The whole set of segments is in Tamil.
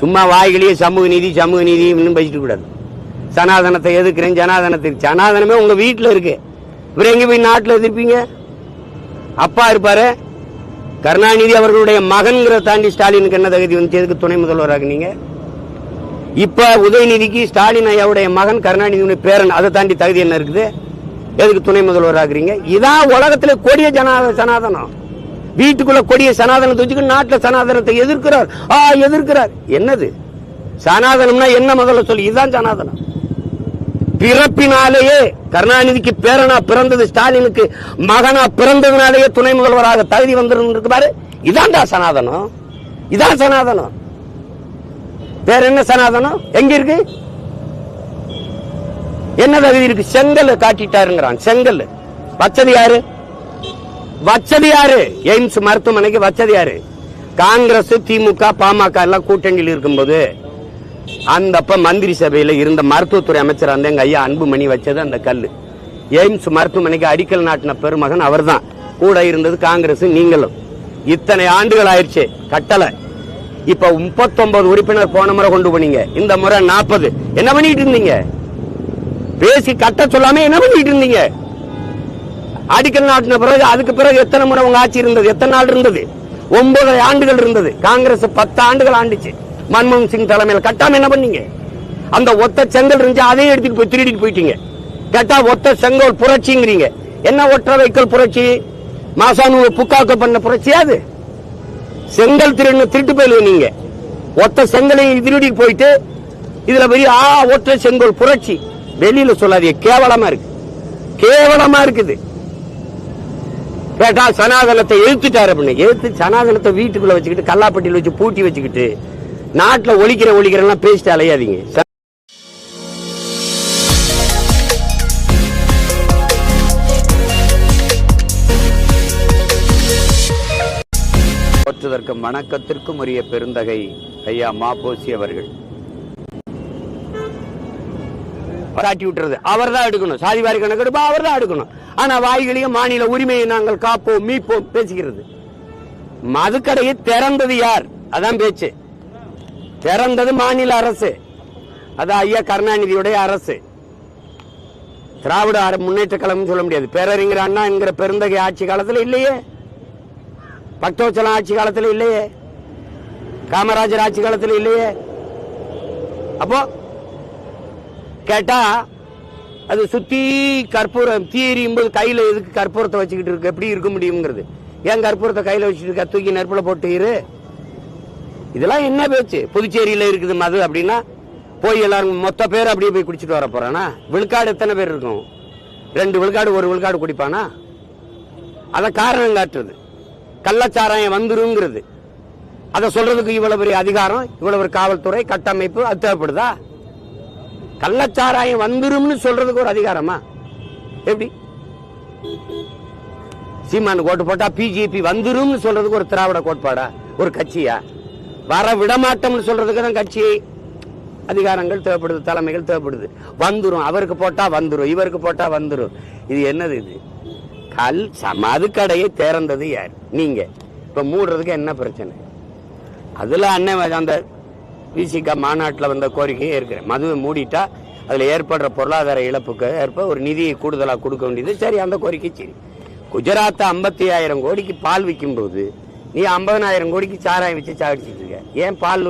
சும்மா வாய்களையே சமூக நீதி சமூக நீதி இன்னும் பேசிட்டு கூடாது. சனாதனத்தை எதிர்க்கிறேன் சனாதனத்துக்கு சனாதனமே உங்க வீட்டில் இருக்கு. இவர் எங்க போய் நாட்டில் எதிர்ப்பீங்க? அப்பா இருப்பாரு. கருணாநிதி அவர்களுடைய மகன்கிற தாண்டி ஸ்டாலினுக்கு என்ன தகுதி வந்து எதுக்கு துணை முதல்வராக நீங்க? இப்ப உதயநிதிக்கு ஸ்டாலின் ஐயாவுடைய மகன் கருணாநிதியுடைய பேரன் அதை தாண்டி தகுதி என்ன இருக்குது? எதுக்கு துணை முதல்வராகிறீங்க? இதான் உலகத்துல கொடிய ஜனா சனாதனம். வீட்டுக்குள்ள கொடிய சனாதனத்தை வச்சுக்கிட்டு நாட்டுல சனாதனத்தை எதிர்க்கிறார். ஆ எதிர்க்கிறார். என்னது? சனாதனம்னா என்ன முதல்ல சொல்லி? இதுதான் சனாதனம். பிறப்பினாலேயே கருணாநிதிக்கு பேரனா பிறந்தது ஸ்டாலினுக்கு மகனா பிறந்ததுனாலேயே துணை முதல்வராக தகுதி வந்திருக்கு பாரு. இதான்டா சனாதனம். இதான் சனாதனம். வேற என்ன சனாதனம்? எங்க இருக்கு? என்ன தகுதி இருக்கு? செங்கல் காட்டிட்டாருங்கிறான். செங்கல். வச்சது யாரு? வச்சது யாரு எய்ம்ஸ் மருத்துவமனைக்கு வச்சது யாரு காங்கிரஸ் திமுக பாமக எல்லாம் கூட்டணியில் இருக்கும்போது அந்த அப்ப மந்திரி சபையில் இருந்த மருத்துவத்துறை அமைச்சர் அந்த எங்க ஐயா அன்புமணி வச்சது அந்த கல் எய்ம்ஸ் மருத்துவமனைக்கு அடிக்கல் நாட்டின பெருமகன் அவர்தான். கூட இருந்தது காங்கிரஸ் நீங்களும். இத்தனை ஆண்டுகள் ஆயிடுச்சு கட்டளை இப்ப முப்பத்தொன்பது உறுப்பினர் போன முறை கொண்டு போனீங்க. இந்த முறை நாற்பது என்ன பண்ணிட்டு இருந்தீங்க? பேசி கட்ட சொல்லாம என்ன பண்ணிட்டு இருந்தீங்க? அடிக்கல் நாட்டின பிறகு அதுக்கு பிறகு எத்தனை முறை உங்க ஆட்சி இருந்தது? எத்தனை நாள் இருந்தது? ஒன்பது ஆண்டுகள் இருந்தது. காங்கிரஸ் பத்து ஆண்டுகள் ஆண்டுச்சு. மன்மோகன் சிங் தலைமையில். கட்டாம என்ன பண்ணீங்க? அந்த ஒத்த செங்கல் இருந்துச்சு அதையும் எடுத்துட்டு போய் திருடிட்டு போயிட்டீங்க. கேட்டா ஒத்த செங்கல் புரட்சிங்கிறீங்க. என்ன ஒற்றை வைக்கல் புரட்சி? மாசானு புக்காக்க பண்ண புரட்சி அது? செங்கல் திருடு திருட்டு போயிடுவ நீங்க. ஒத்த செங்கலையும் திருடி போயிட்டு இதுல பெரிய ஆ ஒற்ற செங்கல் புரட்சி. வெளியில சொல்லாதீங்க. கேவலமா இருக்கு. கேவலமா இருக்குது. பேட்டா சனாதனத்தை எழுத்துட்டாரு அப்படின்னு எழுத்து சனாதனத்தை வீட்டுக்குள்ள வச்சுக்கிட்டு கல்லாப்பட்டியில் வச்சு பூட்டி வச்சுக்கிட்டு நாட்டில் ஒழிக்கிற ஒழிக்கிறெல்லாம் பேசிட்டு அலையாதீங்க. போற்றுவதற்கும் வணக்கத்திற்கும் உரிய பெருந்தகை ஐயா மாபோசி அவர்கள். சாட்டி விட்டுறது அவர் தான் எடுக்கணும். சாதிவாரி கணக்கெடுப்பு அவர் தான் எடுக்கணும். ஆனா வாய்களையும் மாநில உரிமையை நாங்கள் காப்போம் மீட்போம் பேசுகிறது. மதுக்கடையை திறந்தது யார்? அதான் பேச்சு. திறந்தது மாநில அரசு. அது ஐயா கருணாநிதியுடைய அரசு. திராவிட அர- முன்னேற்ற கழகம் சொல்ல முடியாது. பேரறிஞர் அண்ணா என்கிற பெருந்தகை ஆட்சி காலத்துல இல்லையே. பக்தோச்சலம் ஆட்சி காலத்துல இல்லையே. காமராஜர் ஆட்சி காலத்துல இல்லையே. அப்போ கேட்டா அது சுத்தி கற்பூரம் தீ எரியும் போது கையில எதுக்கு கற்பூரத்தை வச்சுக்கிட்டு இருக்கு? எப்படி இருக்க முடியுங்கிறது ஏன் கற்பூரத்தை கையில வச்சுட்டு இருக்க? தூக்கி நெருப்புல போட்டு இதெல்லாம் என்ன பேச்சு? புதுச்சேரியில இருக்குது மது அப்படின்னா போய் எல்லாரும் மொத்த பேர் அப்படியே போய் குடிச்சிட்டு வர போறானா? விழுக்காடு எத்தனை பேர் இருக்கும்? ரெண்டு விழுக்காடு ஒரு விழுக்காடு குடிப்பானா? அதை காரணம் காட்டுறது. கள்ளச்சாராயம் வந்துருங்கிறது. அதை சொல்றதுக்கு இவ்வளவு பெரிய அதிகாரம் இவ்வளவு காவல்துறை கட்டமைப்பு அது தேவைப்படுதா? கள்ளச்சாராயம் வந்துரும்னு சொல்றதுக்கு ஒரு அதிகாரமா? எப்படி? சீமானு கோட்டு போட்டா பிஜேபி வந்துரும்னு சொல்றதுக்கு ஒரு திராவிட கோட்பாடா? ஒரு கட்சியா? வர விடமாட்டோம்னு சொல்றதுக்கு தான் கட்சி அதிகாரங்கள் தேவைப்படுது தலைமைகள் தேவைப்படுது. வந்துரும். அவருக்கு போட்டா வந்துரும். இவருக்கு போட்டா வந்துரும். இது என்னது இது? கல் சமாது கடையை திறந்தது யார்? நீங்க. இப்ப மூடுறதுக்கு என்ன பிரச்சனை? அதுல அண்ணன் அந்த விசிகா மாநாட்டில் வந்த கோரிக்கையும் இருக்கிறேன் மதுவை மூடிட்டா அதில் ஏற்படுற பொருளாதார இழப்புக்கு ஏற்ப ஒரு நிதியை கூடுதலாக கொடுக்க வேண்டியது. சரி அந்த கோரிக்கை சரி. குஜராத்தை ஐம்பத்தி ஆயிரம் கோடிக்கு பால் விற்கும்போது நீ ஐம்பதனாயிரம் கோடிக்கு சாராயம் வச்சு சாடிச்சிட்டு இருக்க. ஏன் பால்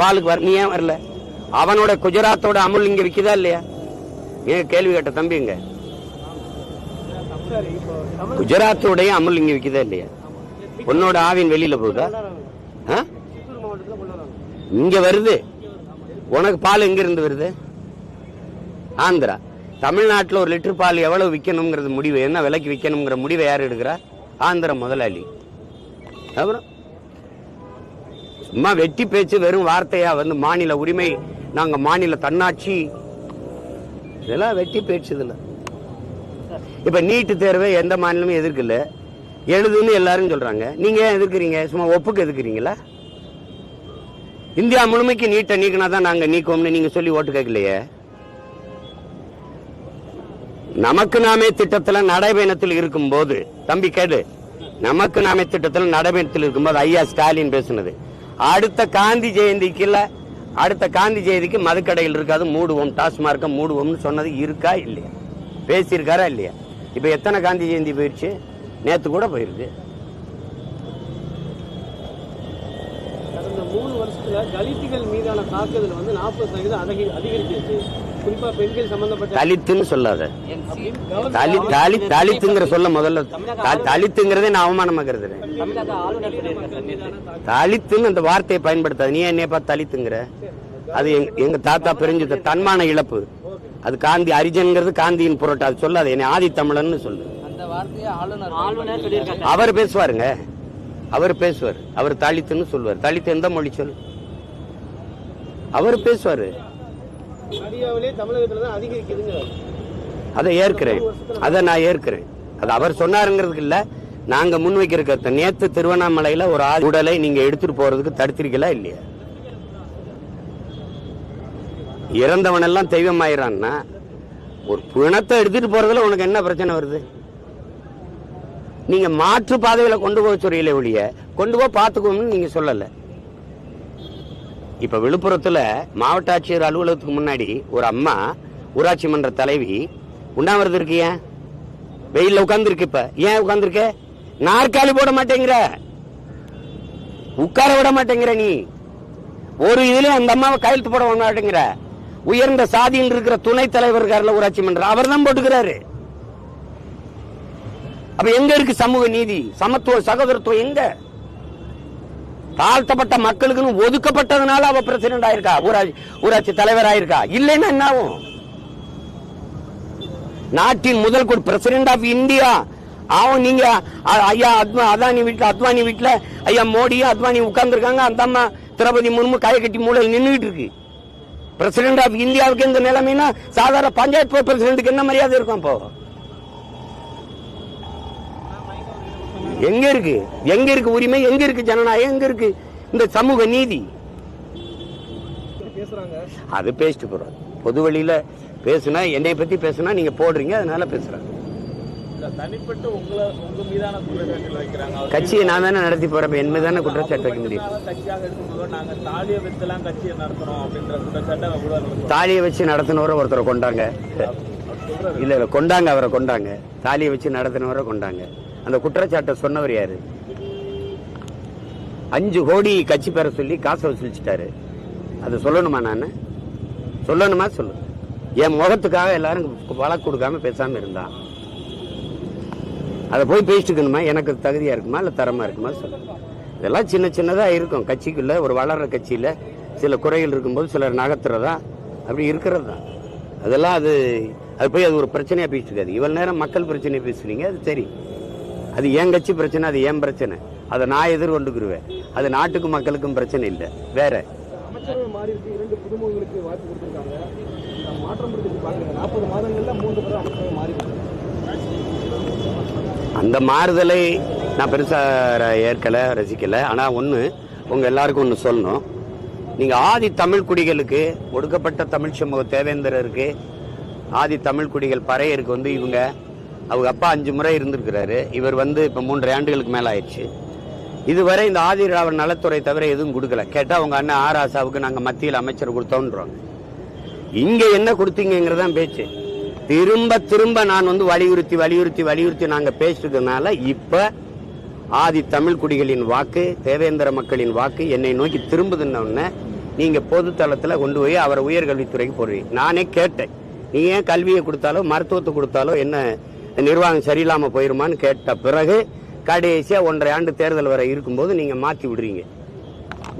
பாலுக்கு வர நீ ஏன் வரல? அவனோட குஜராத்தோட அமுல் இங்க விற்குதா இல்லையா? ஏன் கேள்வி கேட்ட தம்பிங்க குஜராத்தோடைய அமுல் இங்க விற்கிதா இல்லையா? உன்னோட ஆவின் வெளியில போகுதா? ஆ? இங்க வருது. உனக்கு பால் எங்க இருந்து வருது? ஆந்திரா. தமிழ்நாட்டில் ஒரு லிட்டர் பால் எவ்வளவு விற்கணுங்கிறது முடிவு. என்ன விலைக்கு விற்கணுங்கிற முடிவை யார் எடுக்கிறா? ஆந்திர முதலாளி. அப்புறம் சும்மா வெட்டி பேச்சு வெறும் வார்த்தையா வந்து மாநில உரிமை நாங்க மாநில தன்னாட்சி. இதெல்லாம் வெட்டி பேச்சு இதில். இப்ப நீட்டு தேர்வை எந்த மாநிலமும் எதிர்க்கல. எழுதுன்னு எல்லாரும் சொல்றாங்க. நீங்க ஏன் எதிர்க்கிறீங்க? சும்மா ஒப்புக்கு எதிர்க்கிறீங்களா? இந்தியா முழுமைக்கு நீட்டை நீக்கினா தான் நாங்க நீக்குவோம்னு நீங்க சொல்லி ஓட்டு கேட்கலையே? நமக்கு நாமே திட்டத்தில் நடைபயணத்தில் இருக்கும்போது தம்பி கேடு நமக்கு நாமே திட்டத்தில் நடைபயணத்தில் இருக்கும்போது ஐயா ஸ்டாலின் பேசுனது. அடுத்த காந்தி ஜெயந்திக்குல அடுத்த காந்தி ஜெயந்திக்கு மதுக்கடையில் இருக்காது மூடுவோம் டாஸ்மார்க்கை மூடுவோம்னு சொன்னது இருக்கா இல்லையா? பேசியிருக்காரா இல்லையா? இப்போ எத்தனை காந்தி ஜெயந்தி போயிடுச்சு? நேற்று கூட போயிருக்கு. மூணு வருஷத்துல தலித்துகள் மீதான தாக்குதல் வந்து நாற்பது சதவீதம் அதிக அதிகரிச்சிருச்சு. குறிப்பா பெண்கள் சம்பந்தப்பட்ட தலித்துன்னு சொல்லாத. அப்படின்னு கவர்னர் தலி தலி தலித்துங்கிற சொல்ல முதல்ல தலித்துங்கிறதே நான் அவமானமா கருதுறேன். தலித்துன்னு அந்த வார்த்தையை பயன்படுத்தாது. நீ என்னைய பார்த்து தலித்துங்கிற? அது எங்க- தாத்தா பிரிஞ்சது தன்மான இழப்பு. அது காந்தி அரிஜன்ங்கிறது காந்தியின் புரட்டு. அது சொல்லாது. என்னை ஆதி தமிழன்னு சொல்லு. அந்த வார்த்தையை ஆளுநர் ஆளுநர் சொல்லியிருக்காரு. சார். அவர் பேசுவாருங்க. அவர் பேசுவார். அவர் தலித்துன்னு சொல்லுவார் தலித்து எந்த மொழி சொல்? அவர் பேசுவாரு. அதை ஏற்கிறேன். அதை நான் ஏற்கிறேன். அது அவர் சொன்னாருங்கிறதுக்கு இல்ல. நாங்க முன்வைக்கிற கருத்து நேத்து திருவண்ணாமலையில ஒரு ஆதி உடலை நீங்க எடுத்துட்டு போறதுக்கு தடுத்திருக்கலா இல்லையா? இறந்தவன் எல்லாம் தெய்வம் ஆயிரான்னா ஒரு பிணத்தை எடுத்துட்டு போறதுல உனக்கு என்ன பிரச்சனை வருது? நீங்க மாற்று பாதையில கொண்டு போக சொல்றீங்களே ஒழிய கொண்டு போய் பாத்துக்கோம்னு நீங்க சொல்லல. இப்ப விழுப்புரத்துல மாவட்ட ஆட்சியர் அலுவலகத்துக்கு முன்னாடி ஒரு அம்மா ஊராட்சி மன்ற தலைவி உண்ணாவிரதம் ஏன் வெயில்ல உட்கார்ந்துருக்கு இப்ப. ஏன் உட்கார்ந்துருக்க? நாற்காலி போட மாட்டேங்கிற. உட்கார விட மாட்டேங்கிற நீ. ஒரு இதுல அந்த அம்மாவை கையெழுத்து போட மாட்டேங்கிற. உயர்ந்த சாதியில் இருக்கிற துணைத் தலைவர் ஊராட்சி மன்றம் அவர் தான் போட்டுக்கிறாரு. அப்ப எங்க இருக்கு சமூக நீதி? சமத்துவம் சகோதரத்துவம் எங்க? தாழ்த்தப்பட்ட மக்களுக்குன்னு ஒதுக்கப்பட்டதுனால அவ பிரசிடென்ட் ஆயிருக்கா? ஊராட்சி ஊராட்சி தலைவர் ஆயிருக்கா? இல்லைன்னா என்ன ஆகும்? நாட்டின் முதல் குடி பிரசிடென்ட் ஆஃப் இந்தியா. அவன் நீங்க ஐயா அத்வா அதானி வீட்டுல அத்வானி வீட்டுல ஐயா மோடியும் அத்வானி உட்கார்ந்துருக்காங்க அந்த அம்மா திரௌபதி முர்மு கையை கட்டி மூலையில் நின்றுட்டு இருக்கு. பிரசிடண்ட் ஆஃப் இந்தியாவுக்கு இந்த நிலைமைன்னா சாதாரண பஞ்சாயத்து பிரசிடண்ட்டுக்கு என்ன மரியாதை இருக்கும் அப்போ? எங்க இருக்கு? எங்க இருக்கு உரிமை? எங்க இருக்கு ஜனநாயகம்? எங்க இருக்கு இந்த சமூக நீதி? பேசுறாங்க அது பேசிட்டு போறோம். பொது வழியில பேசுனா என்னை பத்தி பேசுனா நீங்க போடுறீங்க அதனால அவர் கட்சியை நான் தானே நடத்தி போறேன் என் மீதான குற்றச்சாட்டு வைக்க முடியும். தாலியை வச்சு நடத்தினவரை ஒருத்தரை கொண்டாங்க. இல்ல இல்ல கொண்டாங்க அவரை கொண்டாங்க. தாலியை வச்சு நடத்தினவரை கொண்டாங்க. அந்த குற்றச்சாட்டை சொன்னவர் யாரு? அஞ்சு கோடி கட்சி பெற சொல்லி காசை வசூலிச்சிட்டாரு. அதை சொல்லணுமா நான்? சொல்லணுமா? சொல்லு. என் முகத்துக்காக எல்லாரும் வழக்கு கொடுக்காம பேசாம இருந்தான் அதை போய் பேசிட்டுக்கணுமா எனக்கு தகுதியா இருக்குமா? இல்லை தரமா இருக்குமா? சொல்லு. இதெல்லாம் சின்ன சின்னதாக இருக்கும். கட்சிக்குள்ள ஒரு வளர்ற கட்சியில் சில குறைகள் இருக்கும்போது சிலர் நகர்த்துறதா? அப்படி இருக்கிறது? தான் அதெல்லாம் அது அது போய் அது ஒரு பிரச்சனையாக பேசிட்டு இருக்காது. இவ்வளோ நேரம் மக்கள் பிரச்சனையை பேசுகிறீங்க அது சரி. அது என் கட்சி பிரச்சனை அது என் பிரச்சனை? அதை நான் எதிர்கொண்டுக்குருவேன். அது நாட்டுக்கும் மக்களுக்கும் பிரச்சனை இல்லை. வேற. அந்த மாறுதலை நான் பெருசா ர- ஏற்கல ரசிக்கல. ஆனா ஒண்ணு உங்க எல்லாருக்கும் ஒண்ணு சொல்லணும். நீங்க ஆதி தமிழ் குடிகளுக்கு ஒடுக்கப்பட்ட தமிழ் சமூக தேவேந்திரருக்கு ஆதி தமிழ் குடிகள் பறையருக்கு வந்து இவங்க அவங்க அப்பா அஞ்சு முறை இருந்திருக்கிறாரு. இவர் வந்து இப்போ மூன்றரை ஆண்டுகளுக்கு மேலே ஆயிடுச்சு இதுவரை இந்த ஆதி திராவிட நலத்துறை தவிர எதுவும் கொடுக்கல. கேட்டால் அவங்க அண்ணன் ஆர் ஆசாவுக்கு நாங்கள் மத்தியில் அமைச்சர் கொடுத்தோன்றோம். இங்கே என்ன கொடுத்தீங்கிறதான் பேச்சு. திரும்ப திரும்ப நான் வந்து வலியுறுத்தி வலியுறுத்தி வலியுறுத்தி நாங்கள் பேசுறதுனால இப்போ ஆதி தமிழ் குடிகளின் வாக்கு தேவேந்திர மக்களின் வாக்கு என்னை நோக்கி திரும்புதுன்ன நீங்கள் பொதுத்தளத்தில் கொண்டு போய் அவரை உயர்கல்வித்துறைக்கு போடுவீங்க நானே கேட்டேன். நீ ஏன் கல்வியை கொடுத்தாலோ மருத்துவத்தை கொடுத்தாலோ என்ன நிர்வாகம் சரியில்லாமல் போயிருமான்னு கேட்ட பிறகு கடைசியாக ஒன்றரை ஆண்டு தேர்தல் வரை இருக்கும்போது நீங்கள் மாற்றி விடுறீங்க.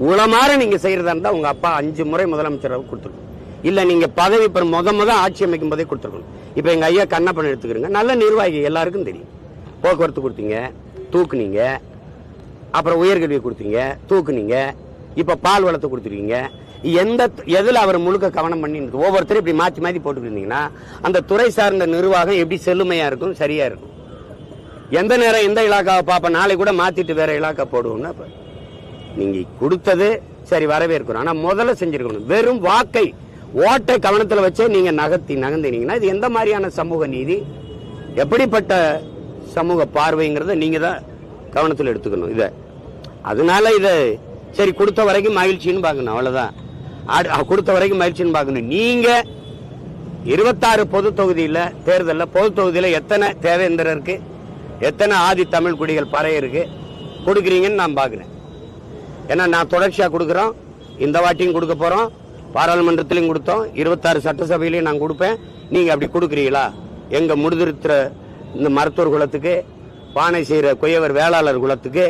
உளமாற நீங்கள் செய்கிறதா இருந்தால் உங்கள் அப்பா அஞ்சு முறை முதலமைச்சராக கொடுத்துருக்கணும். இல்லை நீங்கள் பதவி இப்போ முத முத ஆட்சி அமைக்கும் போதே கொடுத்துருக்கணும். இப்போ எங்கள் ஐயா கண்ணப்பன் எடுத்துக்கிறீங்க. நல்ல நிர்வாகி எல்லாருக்கும் தெரியும். போக்குவரத்து கொடுத்தீங்க தூக்குனீங்க அப்புறம் உயர்கல்வி கொடுத்தீங்க தூக்குனீங்க இப்ப பால் வளர்த்து கொடுத்துருக்கீங்க. எந்த எதில் அவர் முழுக்க கவனம் பண்ணி ஒவ்வொருத்தரும் இப்படி மாற்றி மாற்றி போட்டுருந்தீங்கன்னா அந்த துறை சார்ந்த நிர்வாகம் எப்படி செல்லுமையாக இருக்கும் சரியாக இருக்கும்? எந்த நேரம் எந்த இலாக்காவை பார்ப்போம் நாளை கூட மாற்றிட்டு வேற இலாக்கா போடுவோம்னா நீங்கள் கொடுத்தது சரி வரவேற்கிறோம். ஆனால் முதல்ல செஞ்சுருக்கணும். வெறும் வாக்கை ஓட்டை கவனத்தில் வச்சே நீங்கள் நகர்த்தி நகர்ந்துனீங்கன்னா இது எந்த மாதிரியான சமூக நீதி? எப்படிப்பட்ட சமூக பார்வைங்கிறத நீங்கள் தான் கவனத்தில் எடுத்துக்கணும். இதை அதனால இதை சரி கொடுத்த வரைக்கும் மகிழ்ச்சின்னு பார்க்கணும் அவ்வளவுதான். கொடுத்த வரைக்கும் மகிழ்ச்சின்னு பார்க்கணும். நீங்க இருபத்தாறு பொது தொகுதியில் தேர்தலில் பொது தொகுதியில் எத்தனை தேவேந்திரர் இருக்கு? எத்தனை ஆதி தமிழ் குடிகள் பறைய இருக்கு? கொடுக்குறீங்கன்னு நான் பார்க்குறேன். ஏன்னா நான் தொடர்ச்சியாக கொடுக்குறோம். இந்த வாட்டியும் கொடுக்க போகிறோம் பாராளுமன்றத்திலையும் கொடுத்தோம். இருபத்தாறு சட்டசபையிலையும் நான் கொடுப்பேன். நீங்கள் அப்படி கொடுக்குறீங்களா? எங்கள் முடிதிருத்துற இந்த மருத்துவர் குலத்துக்கு பானை செய்கிற கொய்யவர் வேளாளர் குலத்துக்கு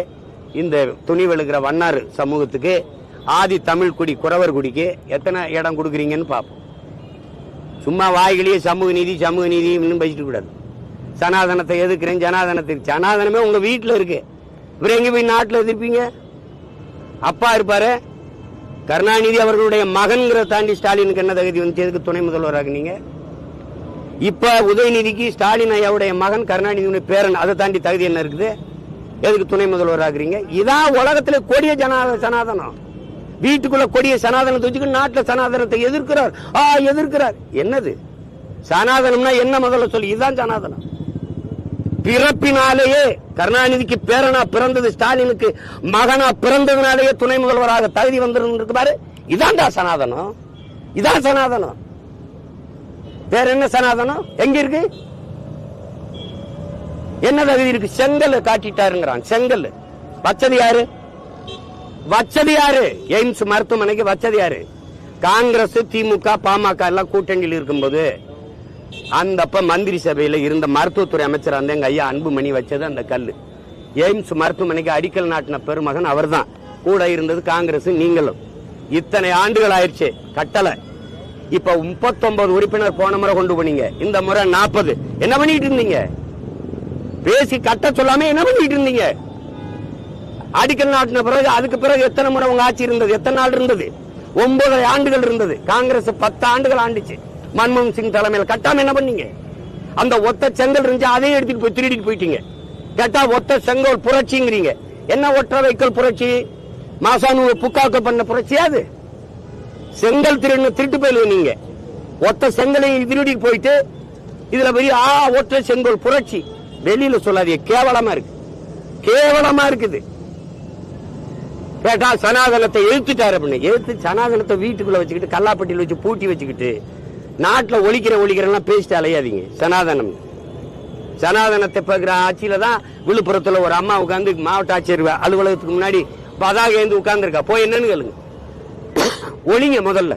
இந்த துணி விழுகிற வண்ணார் சமூகத்துக்கு ஆதி தமிழ் குடி குறவர் குடிக்கு எத்தனை இடம் கொடுக்குறீங்கன்னு பார்ப்போம். சும்மா வாய்களையே சமூக நீதி சமூக நீதி இன்னும் பேசிட்டு கூடாது. சனாதனத்தை எதுக்குறேன் ஜனாதனத்துக்கு சனாதனமே உங்க வீட்டில் இருக்கு. இவர் எங்க போய் நாட்டில் எதிர்ப்பீங்க? அப்பா இருப்பாரு. கருணாநிதி அவர்களுடைய மகன்கிற தாண்டி ஸ்டாலினுக்கு என்ன தகுதி வந்து எதுக்கு துணை முதல்வராக நீங்க? இப்ப உதயநிதிக்கு ஸ்டாலின் ஐயாவுடைய மகன் கருணாநிதியுடைய பேரன் அதை தாண்டி தகுதி என்ன இருக்குது? எதுக்கு துணை முதல்வர் ஆகுறீங்க? இதான் உலகத்துல கொடிய ஜனா சனாதனம். வீட்டுக்குள்ள கொடிய சனாதனத்தை வச்சுக்கிட்டு நாட்டுல சனாதனத்தை எதிர்க்கிறார். ஆ எதிர்க்கிறார். என்னது? சனாதனம்னா என்ன முதல்ல சொல்லி? இதுதான் சனாதனம். பிறப்பினாலேயே கருணாநிதிக்கு பேரனா பிறந்தது ஸ்டாலினுக்கு மகனா பிறந்ததுனாலேயே துணை முதல்வராக தகுதி வந்திருக்கு பாரு. இதான்டா சனாதனம். இதான் சனாதனம். வேற என்ன சனாதனம்? எங்க இருக்கு? என்ன தகுதி இருக்கு? செங்கல் காட்டிட்டாருங்கிறான். செங்கல் வச்சது யாரு? வச்சது யாரு? எய்ம்ஸ் மருத்துவமனைக்கு வச்சது யாரு? காங்கிரஸ் திமுக பாமக எல்லாம் கூட்டணியில் இருக்கும்போது அந்த அப்ப மந்திரி சபையில இருந்த மருத்துவத்துறை அமைச்சர் அந்த எங்க ஐயா அன்புமணி வச்சது அந்த கல்லு. எய்ம்ஸ் மருத்துவமனைக்கு அடிக்கல் நாட்டின பெருமகன் அவர் தான் கூட இருந்தது காங்கிரஸ் நீங்களும். இத்தனை ஆண்டுகள் ஆயிடுச்சு. கட்டளை இப்ப முப்பத்தொன்பது உறுப்பினர் போன முறை கொண்டு போனீங்க. இந்த முறை நாற்பது என்ன பண்ணிட்டு இருந்தீங்க? பேசி கட்ட சொல்லாம என்ன பண்ணிட்டு இருந்தீங்க? அடிக்கல் நாட்டின பிறகு அதுக்கு பிறகு எத்தனை முறை உங்க ஆட்சி இருந்தது? எத்தனை நாள் இருந்தது? ஒன்பது ஆண்டுகள் இருந்தது. காங்கிரஸ் பத்து ஆண்டுகள் ஆண்டுச்சு. மன்மோகன் சிங் தலைமையில். கட்டாம என்ன பண்ணீங்க? அந்த ஒத்த செங்கல் இருந்துச்சு அதையும் எடுத்துட்டு போய் திருடிட்டு போயிட்டீங்க. கேட்டா ஒத்த செங்கல் புரட்சிங்கிறீங்க. என்ன ஒற்ற வைக்கல் புரட்சி? மாசானு புக்காக்க பண்ண புரட்சியா அது? செங்கல் திருடு திருட்டு போயிடுவீங்க நீங்க. ஒத்த செங்கலை திருடி போயிட்டு இதுல பெரிய ஆ ஒற்றை செங்கல் புரட்சி. வெளியில சொல்லாதீங்க. கேவலமா இருக்கு. கேவலமா இருக்குது. கேட்டா சனாதனத்தை எழுத்துட்டாரு அப்படின்னு. எழுத்து சனாதனத்தை வீட்டுக்குள்ள வச்சுக்கிட்டு கல்லாப்பட்டியில் வச்சு பூட்டி வச்சுக்கிட்டு நாட்டுல ஒழிக்கிற ஒழிக்கிறெல்லாம் பேசிட்டு அலையாதீங்க. சனாதனம். சனாதனத்தை பார்க்குற ஆட்சியில தான் விழுப்புரத்துல ஒரு அம்மா உட்கார்ந்து மாவட்ட ஆட்சியர் அலுவலகத்துக்கு முன்னாடி பதாக ஏந்து உட்கார்ந்துருக்கா. போய் என்னன்னு கேளுங்க. ஒழிங்க முதல்ல.